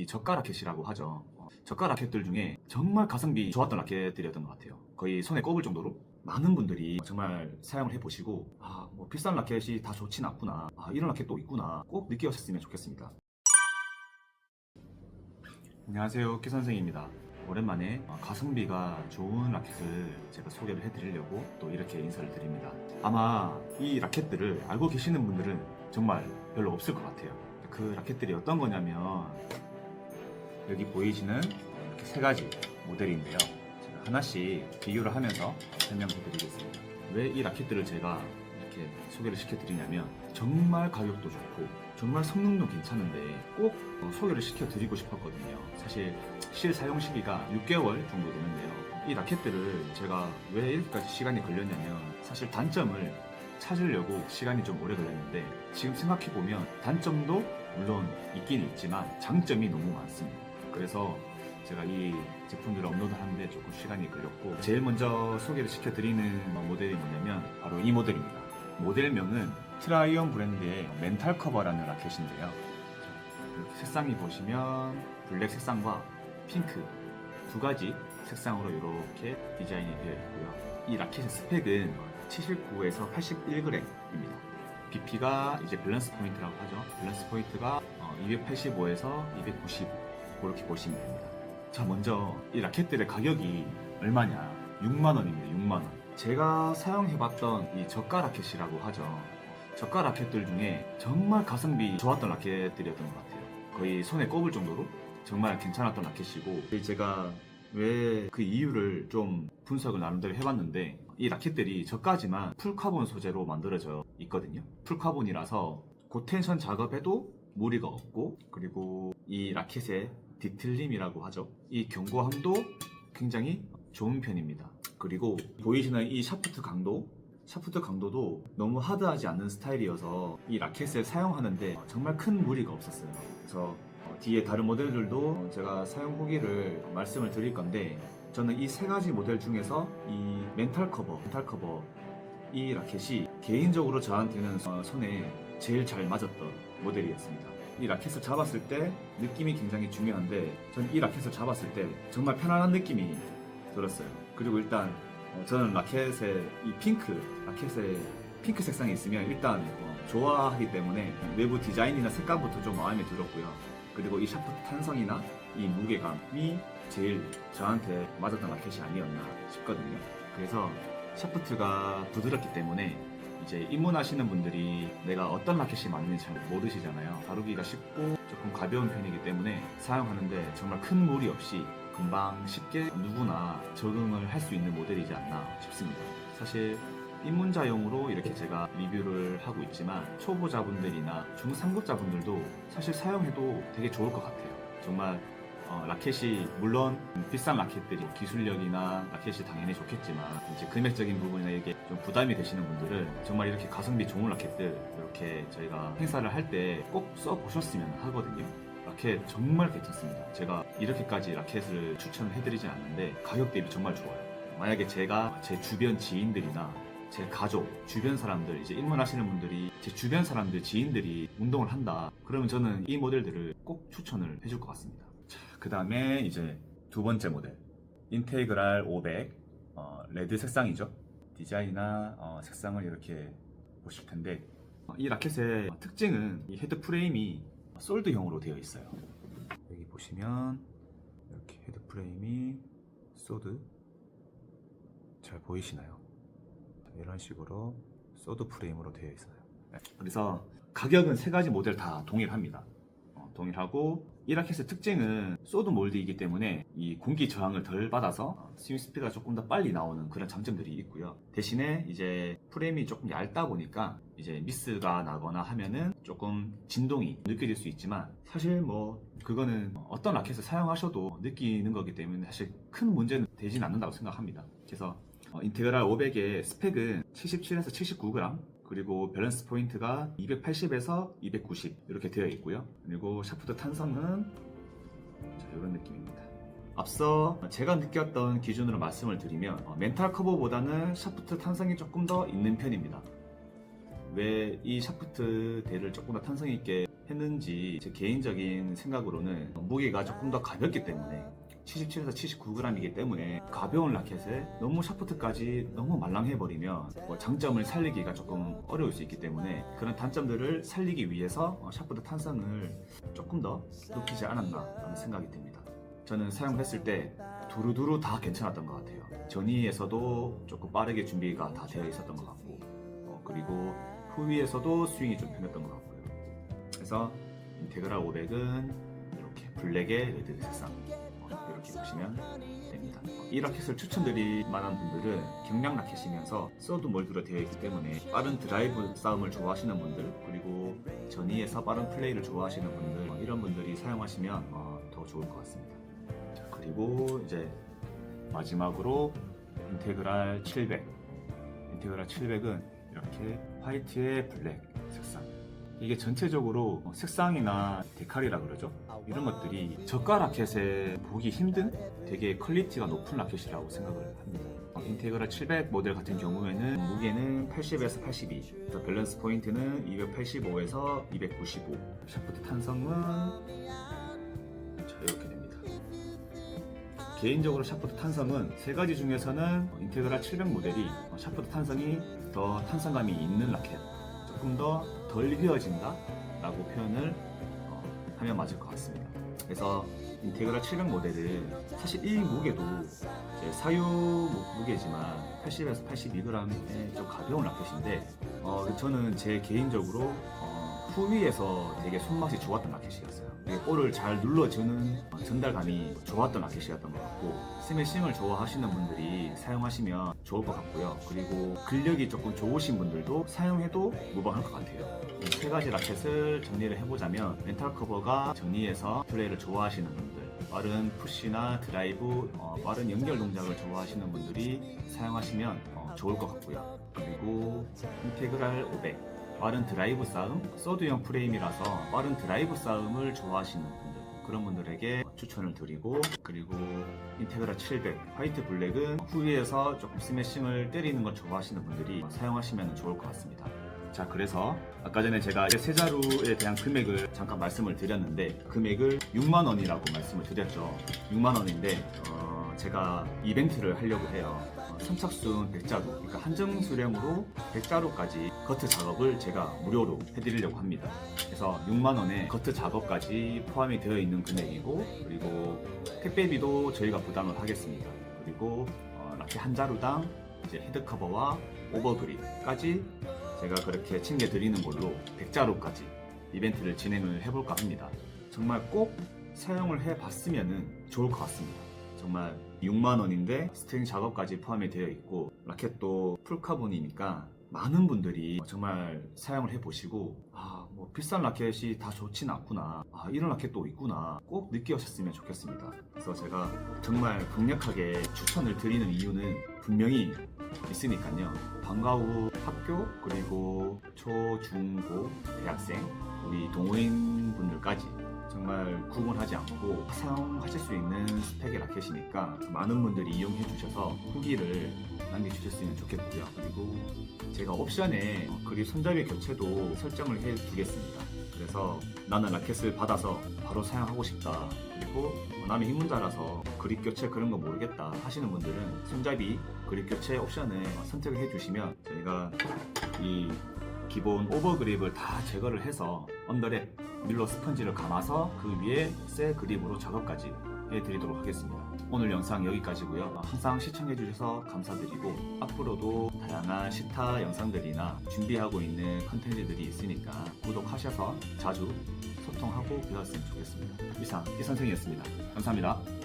이 저가 라켓이라고 하죠. 어, 저가 라켓들 중에 정말 가성비 좋았던 라켓들이었던 것 같아요. 거의 손에 꼽을 정도로 많은 분들이 정말 사용을 해보시고 아, 뭐 비싼 라켓이 다 좋진 않구나. 아, 이런 라켓도 있구나. 꼭 느끼셨으면 좋겠습니다. 안녕하세요, 키 선생입니다. 오랜만에 어, 가성비가 좋은 라켓을 제가 소개를 해드리려고 또 이렇게 인사를 드립니다. 아마 이 라켓들을 알고 계시는 분들은 정말 별로 없을 것 같아요. 그 라켓들이 어떤 거냐면 여기 보이시는 이렇게 세 가지 모델인데요. 제가 하나씩 비교를 하면서 설명해 드리겠습니다. 왜 이 라켓들을 제가 이렇게 소개를 시켜드리냐면 정말 가격도 좋고 정말 성능도 괜찮은데 꼭 어, 소개를 시켜드리고 싶었거든요. 사실 실 사용 시기가 6개월 정도 되는데요. 이 라켓들을 제가 왜 이렇게까지 시간이 걸렸냐면 사실 단점을 찾으려고 시간이 좀 오래 걸렸는데 지금 생각해보면 단점도 물론 있긴 있지만 장점이 너무 많습니다. 그래서 제가 이 제품들을 업로드하는데 조금 시간이 걸렸고 제일 먼저 소개를 시켜드리는 모델이 뭐냐면 바로 이 모델입니다. 모델명은 트라이온 브랜드의 멘탈 커버라는 라켓인데요. 색상이 보시면 블랙 색상과 핑크 두 가지 색상으로 이렇게 디자인이 되어 있고요. 이 라켓의 스펙은 79에서 81g입니다. BP가 이제 밸런스 포인트라고 하죠. 밸런스 포인트가 285에서 290 그렇게 보시면 됩니다. 자 먼저 이 라켓들의 가격이 얼마냐? 6만 원입니다. 6만 원. 제가 사용해봤던 이 저가 라켓이라고 하죠. 저가 라켓들 중에 정말 가성비 좋았던 라켓들이었던 것 같아요. 거의 손에 꼽을 정도로 정말 괜찮았던 라켓이고 제가 왜 그 이유를 좀 분석을 나름대로 해봤는데 이 라켓들이 저가지만 풀카본 소재로 만들어져 있거든요. 풀카본이라서 고텐션 작업에도 무리가 없고 그리고 이 라켓의 디틀림이라고 하죠. 이 견고함도 굉장히 좋은 편입니다. 그리고 보이시는 이 샤프트 강도 샤프트 강도도 너무 하드하지 않는 스타일이어서 이 라켓을 사용하는데 정말 큰 무리가 없었어요. 그래서 어, 뒤에 다른 모델들도 제가 사용 후기를 말씀을 드릴 건데 저는 이 세 가지 모델 중에서 이 멘탈 커버, 멘탈 커버 이 라켓이 개인적으로 저한테는 어, 손에 제일 잘 맞았던 모델이었습니다. 이 라켓을 잡았을 때 느낌이 굉장히 중요한데 저는 이 라켓을 잡았을 때 정말 편안한 느낌이 들었어요. 그리고 일단 어, 저는 라켓의 이 핑크, 라켓의 핑크 색상이 있으면 일단 어, 좋아하기 때문에 외부 디자인이나 색감부터 좀 마음에 들었고요. 그리고 이 샤프트 탄성이나 이 무게감이 제일 저한테 맞았던 라켓이 아니었나 싶거든요. 그래서 샤프트가 부드럽기 때문에 이제 입문하시는 분들이 내가 어떤 라켓이 맞는지 잘 모르시잖아요. 다루기가 쉽고 조금 가벼운 편이기 때문에 사용하는데 정말 큰 무리 없이 금방 쉽게 누구나 적응을 할 수 있는 모델이지 않나 싶습니다. 사실 입문자용으로 이렇게 제가 리뷰를 하고 있지만 초보자분들이나 중상급자분들도 사실 사용해도 되게 좋을 것 같아요. 정말 어, 라켓이 물론 비싼 라켓들이 기술력이나 라켓이 당연히 좋겠지만 이제 금액적인 부분이나 이게 좀 부담이 되시는 분들은 정말 이렇게 가성비 좋은 라켓들 이렇게 저희가 행사를 할 때 꼭 써보셨으면 하거든요. 라켓 정말 괜찮습니다. 제가 이렇게까지 라켓을 추천을 해드리지 않는데 가격 대비 정말 좋아요. 만약에 제가 제 주변 지인들이나 제 가족, 주변 사람들, 이제 입문하시는 분들이 제 주변 사람들, 지인들이 운동을 한다. 그러면 저는 이 모델들을 꼭 추천을 해줄 것 같습니다. 그 다음에 이제 두 번째 모델. 인테그랄 500. 어, 레드 색상이죠. 디자인이나 어, 색상을 이렇게 보실 텐데 어, 이 라켓의 특징은 이 헤드 프레임이 솔드형으로 되어 있어요. 여기 보시면 이렇게 헤드 프레임이 소드 잘 보이시나요? 이런 식으로 소드 프레임으로 되어 있어요. 네. 그래서 가격은 세 가지 모델 다 동일합니다. 어, 동일하고 이 라켓의 특징은 소드 몰드이기 때문에 이 공기 저항을 덜 받아서 스윙 스피드가 조금 더 빨리 나오는 그런 장점들이 있고요. 대신에 이제 프레임이 조금 얇다 보니까 이제 미스가 나거나 하면은 조금 진동이 느껴질 수 있지만 사실 뭐 그거는 어떤 라켓을 사용하셔도 느끼는 거기 때문에 사실 큰 문제는 되진 않는다고 생각합니다. 그래서 어, 인테그랄 500의 스펙은 77에서 79g 그리고 밸런스 포인트가 280에서 290 이렇게 되어 있고요. 그리고 샤프트 탄성은 자, 이런 느낌입니다. 앞서 제가 느꼈던 기준으로 말씀을 드리면 어, 멘탈 커버보다는 샤프트 탄성이 조금 더 있는 편입니다. 왜 이 샤프트 대를 조금 더 탄성 있게 했는지 제 개인적인 생각으로는 무게가 조금 더 가볍기 때문에 77에서 79g이기 때문에 가벼운 라켓에 너무 샤프트까지 너무 말랑해 버리면 뭐 장점을 살리기가 조금 어려울 수 있기 때문에 그런 단점들을 살리기 위해서 어, 샤프트 탄성을 조금 더 높이지 않았나 라는 생각이 듭니다. 저는 사용했을 때 두루두루 다 괜찮았던 것 같아요. 전위에서도 조금 빠르게 준비가 다 되어 있었던 것 같고 어, 그리고 후위에서도 스윙이 좀 편했던 것 같고요. 그래서 인테그랄 500은 이렇게 블랙의 레드 색상 어, 이렇게 보시면 됩니다. 어, 이 라켓을 추천드릴 만한 분들은 경량 라켓이면서 서드 몰드로 되어 있기 때문에 빠른 드라이브 싸움을 좋아하시는 분들 그리고 전위에서 빠른 플레이를 좋아하시는 분들 어, 이런 분들이 사용하시면 어, 더 좋을 것 같습니다. 자, 그리고 이제 마지막으로 인테그랄 700 인테그랄 700은 이렇게 화이트에 블랙 색상 이게 전체적으로 뭐 색상이나 데칼이라 그러죠? 이런 것들이 저가 라켓에 보기 힘든 되게 퀄리티가 높은 라켓이라고 생각을 합니다. 어, 인테그랄 700 모델 같은 경우에는 무게는 80에서 82 그래서 밸런스 포인트는 285에서 295 샤프트 탄성은 자 이렇게 됩니다. 개인적으로 샤프트 탄성은 세 가지 중에서는 인테그랄 700 모델이 샤프트 탄성이 더 탄성감이 있는 라켓 조금 더 덜 휘어진다 라고 표현을 어, 하면 맞을 것 같습니다. 그래서 인테그랄 700 모델은 사실 이 무게도 사유 무- 무게지만 80에서 82g의 좀 가벼운 라켓인데 어, 저는 제 개인적으로 어, 후위에서 되게 손맛이 좋았던 라켓이었어요. 볼을 잘 눌러주는 어, 전달감이 좋았던 라켓이었던 것 같고 스매싱을 좋아하시는 분들이 사용하시면 좋을 것 같고요. 그리고 근력이 조금 좋으신 분들도 사용해도 무방할 것 같아요. 이세 가지 라켓을 정리를 해보자면 멘탈 커버가 정리해서 플레이를 좋아하시는 분들 빠른 푸시나 드라이브 어, 빠른 연결 동작을 좋아하시는 분들이 사용하시면 어, 좋을 것 같고요. 그리고 인테그랄 500 빠른 드라이브 싸움 서드형 프레임이라서 빠른 드라이브 싸움을 좋아하시는 분들 그런 분들에게 추천을 드리고 그리고 인테그라 700 화이트 블랙은 후위에서 조금 스매싱을 때리는 걸 좋아하시는 분들이 사용하시면 좋을 것 같습니다. 자 그래서 아까 전에 제가 세자루에 대한 금액을 잠깐 말씀을 드렸는데 금액을 6만 원이라고 말씀을 드렸죠. 6만 원인데 어, 제가 이벤트를 하려고 해요. 어, 선착순 100자루, 그러니까 한정 수량으로 100자루까지 커트 작업을 제가 무료로 해드리려고 합니다. 그래서 6만 원에 커트 작업까지 포함이 되어 있는 금액이고 그리고 택배비도 저희가 부담을 하겠습니다. 그리고 어, 라켓 한 자루당 이제 헤드 커버와 오버그립까지 제가 그렇게 챙겨드리는 걸로 100자루까지 이벤트를 진행을 해볼까 합니다. 정말 꼭 사용을 해봤으면 좋을 것 같습니다. 정말 6만 원인데 스트링 작업까지 포함이 되어 있고 라켓도 풀카본이니까 많은 분들이 정말 사용을 해보시고 아 뭐 비싼 라켓이 다 좋진 않구나. 아 이런 라켓도 있구나. 꼭 느끼셨으면 좋겠습니다. 그래서 제가 정말 강력하게 추천을 드리는 이유는 분명히 있으니까요. 방과 후 학교 그리고 초, 중, 고, 대학생 우리 동호인 분들까지 정말 구분하지 않고 사용하실 수 있는 스펙의 라켓이니까 많은 분들이 이용해 주셔서 후기를 남겨주셨으면 좋겠고요. 그리고 제가 옵션에 그립 손잡이 교체도 설정을 해 두겠습니다. 그래서 나는 라켓을 받아서 바로 사용하고 싶다. 그리고 뭐 나는 입문자라서 그립 교체 그런 거 모르겠다 하시는 분들은 손잡이 그립 교체 옵션을 선택을 해 주시면 저희가 이 기본 오버그립을 다 제거를 해서 언더랩 밀러 스펀지를 감아서 그 위에 새 그립으로 작업까지 해드리도록 하겠습니다. 오늘 영상 여기까지고요. 항상 시청해주셔서 감사드리고 앞으로도 다양한 시타 영상들이나 준비하고 있는 컨텐츠들이 있으니까 구독하셔서 자주 소통하고 배웠으면 좋겠습니다. 이상 이 선생이었습니다. 감사합니다.